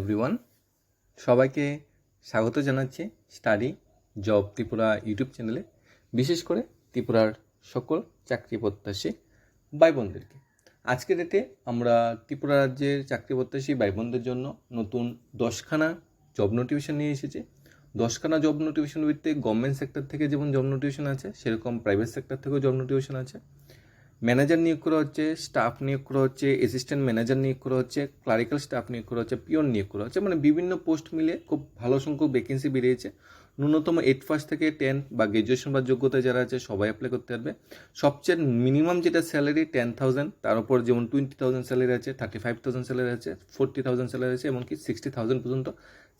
Everyone সবাইকে স্বাগত জানাচ্ছি স্টাডি জব ত্রিপুরা ইউটিউব চ্যানেলে। বিশেষ করে ত্রিপুরার সকল চাকরি প্রত্যাশী ভাই বোনদেরকে আজকের ডেটে আমরা ত্রিপুরা রাজ্যের চাকরি প্রত্যাশী ভাই বোনদের জন্য নতুন দশখানা জব নোটিফিকেশন নিয়ে এসেছি। দশখানা জব নোটিফিকেশন ভিত্তিক গভর্নমেন্ট সেক্টর থেকে যেমন জব নোটিফিকেশন আছে, সেরকম প্রাইভেট সেক্টর থেকেও জব নোটিফিকেশন আছে। ম্যানেজার নিয়োগ করা হচ্ছে, স্টাফ নিয়োগ করা হচ্ছে অ্যাসিস্ট্যান্ট ম্যানেজার নিয়োগ করা হচ্ছে ক্লারিক্যাল স্টাফ নিয়োগ করা হচ্ছে পিওন নিয়োগ করা হচ্ছে মানে বিভিন্ন পোস্ট মিলে খুব ভালো সংখ্যক ভ্যাকেন্সি বেরিয়েছে। ন্যূনতম এইট ফার্স্ট থেকে টেন বা গ্র্যাজুয়েশন বা যোগ্যতা যারা আছে সবাই অ্যাপ্লাই করতে পারবে। সবচেয়ে মিনিমাম যেটা স্যালারি টেন থাউজেন্ড তার উপর যেমন টোয়েন্টি থাউজেন্ড স্যালারি আছে থার্টি ফাইভ থাউজেন্ড স্যালারি আছে ফোর্টি থাউজেন্ড স্যালারি আছে, এমনকি সিক্সটি থাউজেন্ড পর্যন্ত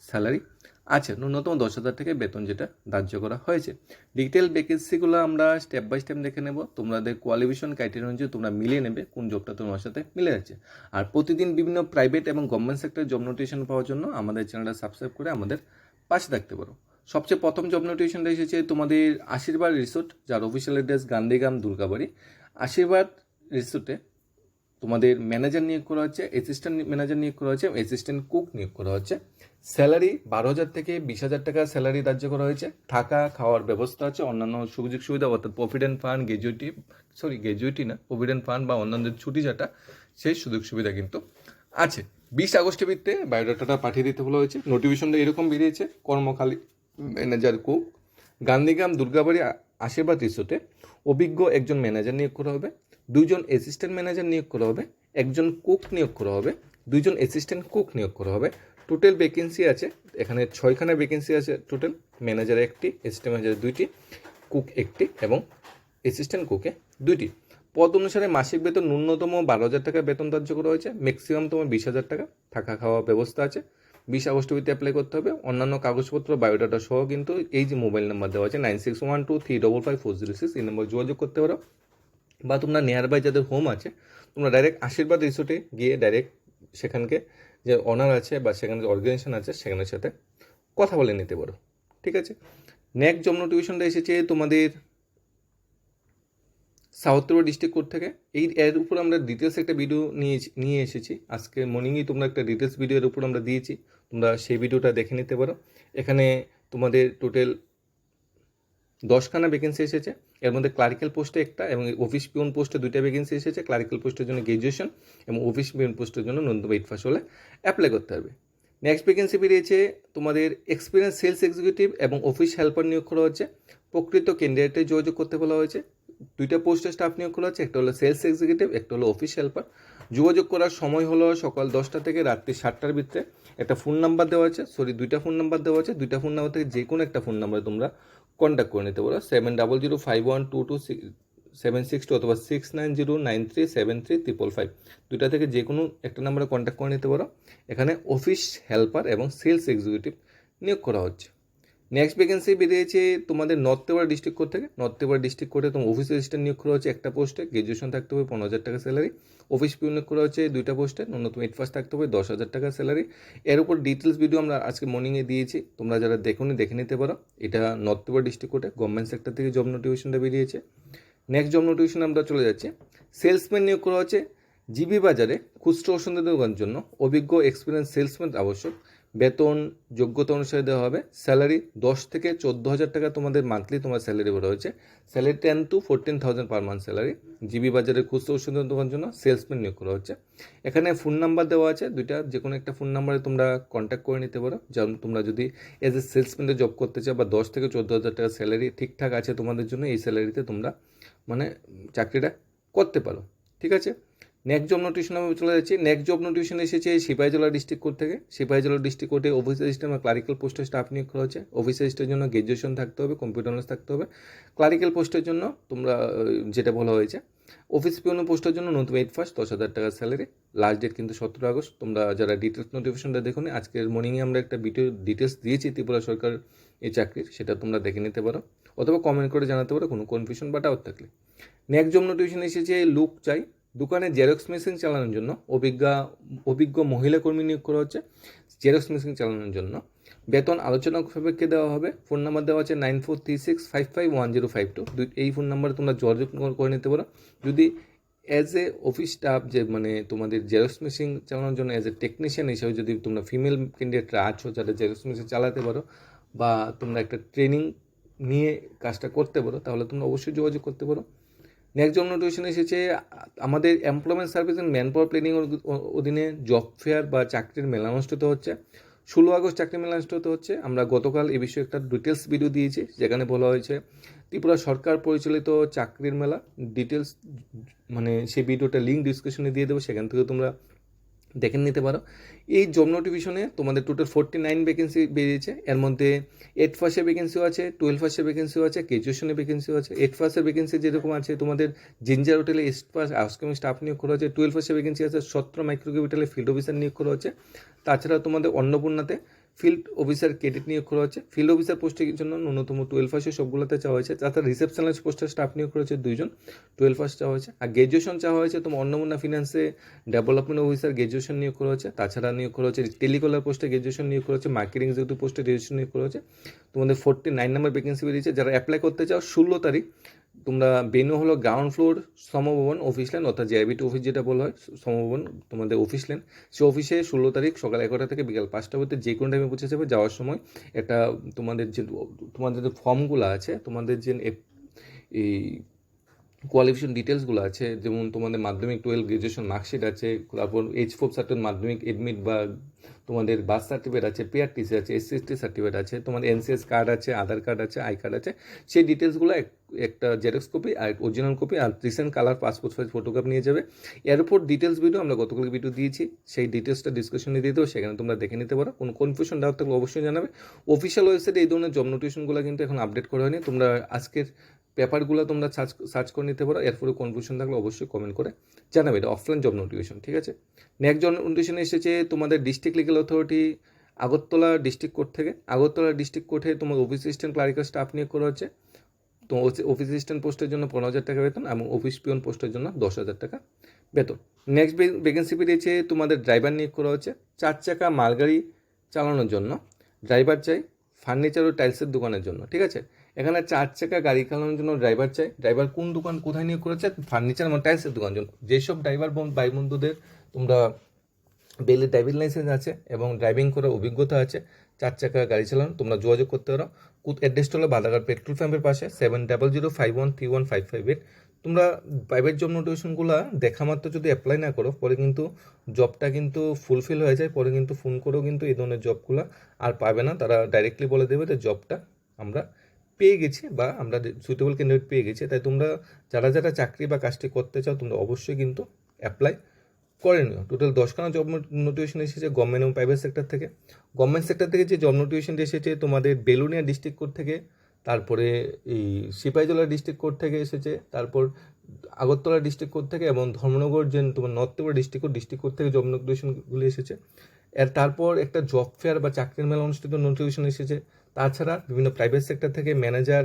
স্যালারি আছে। ন্যূনতম দশ হাজার থেকে বেতন যেটা ধার্য করা হয়েছে। ডিটেল ভ্যাকেন্সিগুলো আমরা স্টেপ বাই স্টেপ দেখে নেব। তোমাদের কোয়ালিফিকেশন ক্রাইটেরিয়া অনুযায়ী তোমরা মিলিয়ে নেবে কোন জবটা তোমার সাথে মিলে যাচ্ছে। আর প্রতিদিন বিভিন্ন প্রাইভেট এবং গভর্নমেন্ট সেক্টর জব নোটিফিকেশন পাওয়ার জন্য আমাদের চ্যানেলটা সাবস্ক্রাইব করে আমাদের পাশে থাকতে পারো। সবচেয়ে প্রথম জব নোটিফিকেশনটা এসেছে তোমাদের আশীর্বাদ রিসোর্ট যার অফিসিয়াল অ্যাড্রেস গান্ধীগ্রাম দুর্গাবাড়ি। আশীর্বাদ রিসোর্টে তোমাদের ম্যানেজার নিয়োগ করা হচ্ছে অ্যাসিস্ট্যান্ট ম্যানেজার নিয়োগ করা হচ্ছে অ্যাসিস্ট্যান্ট কুক নিয়োগ করা হচ্ছে। স্যালারি বারো হাজার থেকে বিশ হাজার টাকা স্যালারি ধার্য করা হয়েছে। থাকা, খাওয়ার ব্যবস্থা আছে, অন্যান্য সুযোগ সুবিধা, অর্থাৎ provident fund gratuity sorry gratuity না প্রভিডেন্ট ফান্ড বা অন্যান্য ছুটি যেটা, সেই সুযোগ সুবিধা কিন্তু আছে। বিশ আগস্টের ভিত্তিতে বায়োডাটাটা পাঠিয়ে দিতে বলা হয়েছে। নোটিফিকেশনটা এরকম বেরিয়েছে কর্মখালী ম্যানেজার কুক গান্ধীগ্রাম, দুর্গাবাড়ি, আশীর্বাদ রিসোর্টে অভিজ্ঞ একজন ম্যানেজার নিয়োগ করা হবে, দুইজন অ্যাসিস্ট্যান্ট ম্যানেজার নিয়োগ করা হবে, একজন কুক নিয়োগ করা হবে, দুইজন অ্যাসিস্ট্যান্ট কুক নিয়োগ করা হবে। টোটাল ভ্যাকেন্সি আছে, এখানে ছয়খানা ভ্যাকেন্সি আছে টোটাল ম্যানেজার একটি অ্যাসিস্ট্যান্ট ম্যানেজার দুইটি কুক একটি এবং অ্যাসিস্ট্যান্ট কুকে দুইটি। পদ অনুসারে মাসিক বেতন ন্যূনতম বারো হাজার টাকা বেতন ধার্য করা হয়েছে ম্যাক্সিমাম তোমার বিশ হাজার টাকা, থাকা খাওয়া ব্যবস্থা আছে। বিশ আগস্ট ভিত্তি অ্যাপ্লাই করতে হবে। অন্যান্য কাগজপত্র বায়োডাটা সহ কিন্তু এই যে মোবাইল নাম্বার দেওয়া আছে nine six one two three double five four zero six এই নম্বর যোগাযোগ করতে পারো। বা তোমরা নিয়ার বাই যাদের হোম আছে, তোমরা ডাইরেক্ট আশীর্বাদ রিসোর্টে গিয়ে ডাইরেক্ট সেখানকে যে অনার আছে বা সেখানে যে অর্গানাইজেশন আছে, সেখানের সাথে কথা বলে নিতে পারো। ঠিক আছে? নেক্সট জব টিউশনটা এসেছে তোমাদের সাউথ ডিস্ট্রিক্ট কোর্ট থেকে। এই এর উপর আমরা ডিটেলস একটা ভিডিও নিয়ে নিয়ে এসেছি। আজকে মর্নিংয়েই তোমরা একটা ডিটেলস ভিডিও এর উপর আমরা দিয়েছি। তোমরা সেই ভিডিওটা দেখে নিতে পারো। এখানে তোমাদের টোটাল দশখানা ভ্যাকেন্সি এসেছে। এর মধ্যে ক্লারিক্যাল পোস্টে একটা এবং অফিস পিওন পোস্টে দুইটা ভ্যাকেন্সি এসেছে। ক্লারিক্যাল পোস্টের জন্য গ্র্যাজুয়েশন এবং অফিস পিওন পোস্টের জন্য ন্যূনতম এইট পাস হলে অ্যাপ্লাই করতে হবে। নেক্সট ভ্যাকেন্সি বেরিয়েছে তোমাদের এক্সপিরিয়েন্স সেলস এক্সিকিউটিভ এবং অফিস হেল্পার নিয়োগ করা হচ্ছে প্রকৃত ক্যান্ডিডেটে যোগাযোগ করতে বলা হয়েছে। দুইটা পোস্টে স্টাফ নিয়োগ করা হচ্ছে, একটা হলো সেলস এক্সিকিউটিভ একটা হলো অফিস হেল্পার যোগাযোগ করার সময় হলো সকাল দশটা থেকে রাত্রি সাতটার ভিতরে। একটা ফোন নাম্বার দেওয়া আছে সরি দুইটা ফোন নাম্বার দেওয়া আছে। দুইটা ফোন নাম্বার থেকে যে কোনো একটা ফোন নাম্বারে তোমরা কন্ট্যাক্ট করে নিতে পারো। Seven double zero five one two two seven six two অথবা six nine zero nine three seven three triple five দুইটা থেকে যে কোনো একটা নাম্বারে কন্ট্যাক্ট করে নিতে পারো। এখানে অফিস হেল্পার এবং সেলস এক্সিকিউটিভ নিয়োগ করা হচ্ছে। নেক্সট ভ্যাকেন্সি বেরিয়েছে তোমাদের নর্থ ডিস্ট্রিক্ট কোর্ট থেকে। নর্থ ডিস্ট্রিক্ট কোর্টে তোমার অফিস অ্যাসিস্ট্যান্ট নিয়োগ করা হচ্ছে একটা পোস্টে গ্র্যাজুয়েশন থাকতে হবে পনেরো হাজার টাকা স্যালারি অফিস পিউ নিয়োগ করা হচ্ছে দুইটা পোস্টে ন্যূনতম এইট ফার্স্ট থাকতে হবে দশ হাজার টাকা স্যালারি এর উপর ডিটেলস ভিডিও আমরা আজকে মর্নিংয়ে দিয়েছি। তোমরা যারা দেখোনি, দেখে নিতে পারো। এটা নর্থ ডিস্ট্রিক্ট কোর্টে গভর্নমেন্ট সেক্টর থেকে জব নোটিফিকেশনটা বেরিয়েছে। নেক্সট জব নোটিফিকেশন আমরা চলে যাচ্ছি। সেলসম্যান নিয়োগ করা হচ্ছে জিবি বাজারে খুচরো দোকানের জন্য অভিজ্ঞ এক্সপিরিয়েন্স সেলসম্যান আবশ্যক। বেতন যোগ্যতা অনুসারে দেওয়া হবে। স্যালারি দশ থেকে চোদ্দ হাজার টাকা তোমাদের মান্থলি তোমার স্যালারি বলা হয়েছে। Salary ten to fourteen thousand per month salary GB বাজারে খুচরো ওষুধের দোকানের জন্য সেলসম্যান নিয়োগ করা হচ্ছে। এখানে ফোন নাম্বার দেওয়া আছে, দুইটা যে কোনো একটা ফোন নাম্বারে তোমরা কন্ট্যাক্ট করে নিতে পারো। যেমন তোমরা যদি এজ এ সেলসম্যানের জব করতে চাও বা দশ থেকে চোদ্দ হাজার টাকা স্যালারি ঠিকঠাক আছে তোমাদের জন্য, এই স্যালারিতে তোমরা মানে চাকরিটা করতে পারো। ঠিক আছে? নেক্সট জব নোটিফিকেশন আমি চলে যাচ্ছি। নেক্সট জব নোটিফিকেশন এসেছে সিপাহীজলা ডিস্ট্রিক্ট কোর্ট থেকে। সিপাহীজলা ডিস্ট্রিক্ট কোর্টে অফিস অ্যাসিস্ট্যান্ট বা ক্লারিক্যাল পোস্টের স্টাফ নিয়োগ করা হচ্ছে। অফিস অ্যাসিস্ট্যান্টের জন্য গ্র্যাজুয়েশন থাকতে হবে কম্পিউটার নলেজ থাকতে হবে। ক্লারিক্যাল পোস্টের জন্য তোমরা যেটা বলা হয়েছে। অফিস পিওনো পোস্টের জন্য নতুন এইট ফার্স্ট দশ হাজার টাকা স্যালারি লাস্ট ডেট কিন্তু সতেরো আগস্ট। তোমরা যারা ডিটেলস নোটিফিকেশনটা দেখুন আজকের মর্নিংয়ে আমরা একটা ভিডিও ডিটেলস দিয়েছি ত্রিপুরা সরকার এই চাকরির। সেটা তোমরা দেখে নিতে পারো। অথবা কমেন্ট করে জানাতে পারো, কোনো কনফিউশন বা ডাউট থাকলে। নেক্সট জব নোটিফিকেশন এসেছে লুক চাই। দোকানে জেরক্স মেশিন চালানোর জন্য অভিজ্ঞা, অভিজ্ঞ মহিলা কর্মী নিয়োগ করা হচ্ছে জেরক্স মেশিন চালানোর জন্য। বেতন আলোচনা সাপেক্ষে দেওয়া হবে। ফোন নাম্বার দেওয়া আছে nine four three six five five one zero five two এই ফোন নাম্বারে তোমরা যোগাযোগ করে নিতে পারো। যদি অ্যাজ এ অফিস স্টাফ যে মানে তোমাদের জেরক্স মেশিন চালানোর জন্য অ্যাজ এ টেকনিশিয়ান হিসেবে যদি তোমরা ফিমেল ক্যান্ডিডেটরা আছো যারা জেরক্স মেশিন চালাতে পারো বা তোমরা একটা ট্রেনিং নিয়ে কাজটা করতে পারো, তাহলে তোমরা অবশ্যই যোগাযোগ করতে পারো। নেক্সট জব নোটিফিকেশন এসেছে, আমাদের employment service and man power planning অধীনে জব ফেয়ার বা চাকরির মেলা অনুষ্ঠিত হচ্ছে। ষোলো আগস্ট চাকরি মেলা অনুষ্ঠিত হচ্ছে। আমরা গতকাল এ বিষয়ে একটা ডিটেলস ভিডিও দিয়েছি, যেখানে বলা হয়েছে, ত্রিপুরা সরকার পরিচালিত চাকরির মেলা। ডিটেলস মানে সেই ভিডিওটা লিঙ্ক ডিসক্রিপশনে দিয়ে দেবো, সেখান থেকে তোমরা দেখে নিতে পারো। এই জব নোটিফিকেশনে তোমাদের টোটাল ফোরটি নাইন ভ্যাকেন্সি বেরিয়েছে। এর মধ্যে এইট ফার্স্টের ভ্যাকেন্সিও আছে টুয়েলভ ফার্স্টের ভ্যাকেন্সিও আছে গ্রাজুয়েশনের ভ্যাকেন্সিও আছে। এইট ফার্স্টের ভ্যাকেন্সি যেরকম আছে, তোমাদের জিঞ্জার হোটেলে এস্ট ফার্স্ট আউসকামিং স্টাফ নিয়োগ করা হচ্ছে টুয়েলভ ফার্স্টের ভ্যাকেন্সি আছে, সত্র মাইক্রোকেপিটালে ফিল্ড অফিসার নিয়োগ করা হচ্ছে তাছাড়া তোমাদের অন্নপূর্ণাতে ফিল্ড অফিসার ক্রেডিট নিয়োগ করা হচ্ছে। ফিল্ড অফিসার পোস্টের জন্য ন্যূনতম টুয়েলভ ফার্স্টে সবগুলোতে চাওয়া হয়েছে। তাছাড়া রিসেপশনালিস্ট পোস্টের স্টাফ নিয়োগ করা হয়েছে দুইজন টুয়েলভ ফার্স্ট চাওয়া হয়েছে। আর গ্র্যাজুয়েশন চাওয়া হয়েছে তোমার অন্নপূর্ণা ফিনান্সে ডেভেলপমেন্ট অফিসার গ্র্যাজুয়েশন নিয়োগ করা হয়েছে। তাছাড়া নিয়োগ করা হয়েছে টেলিকলার পোস্টে গ্র্যাজুয়েশন নিয়োগ করা হয়েছে। মার্কেটিং এক্সিকিউটিভ পোস্টে গ্র্যাজুয়েশন নিয়োগ করা হয়েছে। তোমাদের ফোর্টি নাইন নাম্বার ভ্যাকেন্সি বেরিয়েছে। যারা অ্যাপ্লাই করতে চাও, ষোলো তারিখ তোমরা বেনু হলো গ্রাউন্ড ফ্লোর সমভবন অফিস লেন অর্থাৎ জেআইবিটি অফিস যেটা বলা হয়, সমভবন তোমাদের অফিস লেন সে অফিসে ষোলো তারিখ সকাল এগারোটা থেকে বিকাল পাঁচটা পর্যন্ত যে কোনো টাইমে পৌঁছে যাবে। যাওয়ার সময় একটা তোমাদের যে তোমাদের যে ফর্মগুলো আছে, তোমাদের যে এই কোয়ালিফিকেশন ডিটেলসগুলো আছে, যেমন তোমাদের মাধ্যমিক টুয়েলভ গ্রাজুয়েশন মার্কশিট আছে, তারপর এইচ ফোর সার্টিফিকেট মাধ্যমিক এডমিট বা তোমাদের বার্থ সার্টিফিকেট আছে পিআরটিসি আছে এসসি এসটি সার্টিফিকেট আছে, তোমাদের এনসিএস কার্ড আছে আধার কার্ড আছে আই কার্ড আছে, সেই ডিটেলসগুলো এক- একটা জেরক্স কপি আর অরিজিনাল কপি আর recent colour passport size photograph নিয়ে যাবে। এরপর ডিটেলস ভিডিও আমরা গতকাল ভিডিও দিয়েছি, সেই ডিটেলসটা ডিসকাশনে দিয়ে দেবো, সেখানে তোমরা দেখে নিতে পারো। কোনো কনফিউশন ডাউট থাকলে অবশ্যই জানাবে। অফিসিয়াল ওয়েবসাইটে এই ধরনের জব নোটিফিকেশনগুলো কিন্তু এখন আপডেট করা হয়নি। তোমরা আজকের পেপারগুলো তোমরা সার্চ সার্চ করে নিতে পারো। এরপরে কনফিউশন থাকলে অবশ্যই কমেন্ট করে জানাবে। এটা অফলাইন জব নোটিফিকেশন ঠিক আছে? নেক্সট জব নোটিফিকেশন এসেছে তোমাদের district legal authority Agartala district court থেকে। আগরতলা ডিস্ট্রিক্ট কোর্টে তোমার অফিস অ্যাসিস্ট্যান্ট ক্লারিক্যাল স্টাফ নিয়োগ করা হচ্ছে। তো অফিস অ্যাসিস্ট্যান্ট পোস্টের জন্য পনেরো হাজার টাকা বেতন এবং অফিস পিয়ন পোস্টের জন্য দশ হাজার টাকা বেতন। নেক্সট ভ্যাকেন্সি বেরিয়েছে তোমাদের ড্রাইভার নিয়োগ করা হচ্ছে। চার চাকা মালগাড়ি চালানোর জন্য। ড্রাইভার চাই ফার্নিচার ও টাইলসের দোকানের জন্য, ঠিক আছে? এখানে চার চাকা গাড়ি চালানোর জন্য ড্রাইভার চাই। ড্রাইভার কোন দোকান কোথায় নিয়োগ করেছে? ফার্নিচার এবং টাইলসের দোকান। জন্য যেসব ড্রাইভার ভাই বন্ধুদের, তোমরা বেলের ড্রাইভিং লাইসেন্স আছে এবং ড্রাইভিং করার অভিজ্ঞতা আছে, চার চাকা গাড়ি চালানো, তোমরা যোগাযোগ করতে পারো। অ্যাড্রেসটা হলো বাদাঘাট পেট্রোল পাম্পের পাশে seven double zero five one three one five five eight তোমরা প্রাইভেট জব নোটিফিকেশনগুলো দেখা মাত্র যদি অ্যাপ্লাই না করো, পরে কিন্তু জবটা কিন্তু ফুলফিল হয়ে যায়, পরে কিন্তু ফোন করেও কিন্তু এই ধরনের জবগুলো আর পাবে না। তারা ডাইরেক্টলি বলে দেবে যে জবটা আমরা পেয়ে গেছে বা আমরা সুইটেবল ক্যান্ডিডেট পেয়ে গেছি, তাই তোমরা যারা যারা চাকরি বা কাজটি করতে চাও, তোমরা অবশ্যই কিন্তু অ্যাপ্লাই করে নিও। টোটাল দশখানা জব নোটিফিকেশন এসেছে গভর্নমেন্ট এবং প্রাইভেট সেক্টর থেকে। গভর্নমেন্ট সেক্টর থেকে যে জব নোটিফিকেশনটি এসেছে, তোমাদের বেলুনিয়া ডিস্ট্রিক্ট কোর্ট থেকে, তারপরে এই সিপাহীজলা ডিস্ট্রিক্ট কোর্ট থেকে এসেছে, তারপর আগরতলা ডিস্ট্রিক্ট কোর্ট থেকে এবং ধর্মনগর যে তোমার north district court district court থেকে জব নোটিফিকেশনগুলি এসেছে। এর তারপর একটা জব ফেয়ার বা চাকরির মেলা অনুষ্ঠিত নোটিফিকেশন এসেছে। তাছাড়া বিভিন্ন প্রাইভেট সেক্টর থেকে ম্যানেজার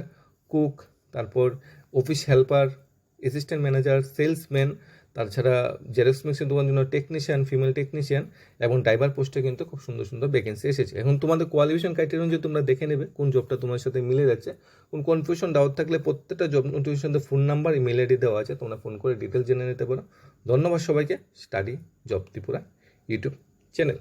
কুক তারপর office helper assistant manager salesman তাছাড়া জেরক্স মেশিন দোকানের জন্য টেকনিশিয়ান ফিমেল টেকনিশিয়ান এবং ড্রাইভার পোস্টে কিন্তু খুব সুন্দর সুন্দর ভ্যাকেন্সি এসেছে। এখন তোমাদের কোয়ালিফিকেশন ক্রাইটেরিয়া অনুযায়ী তোমরা দেখে নেবে কোন জবটা তোমার সাথে মিলে যাচ্ছে। কোন কনফিউশন ডাউট থাকলে প্রত্যেকটা জব নোটিফিকেশনতে ফোন নাম্বার ইমেল আইডি দেওয়া আছে, তোমরা ফোন করে ডিটেল জেনে নিতে পারো। ধন্যবাদ সবাইকে। Study job Tripura YouTube channel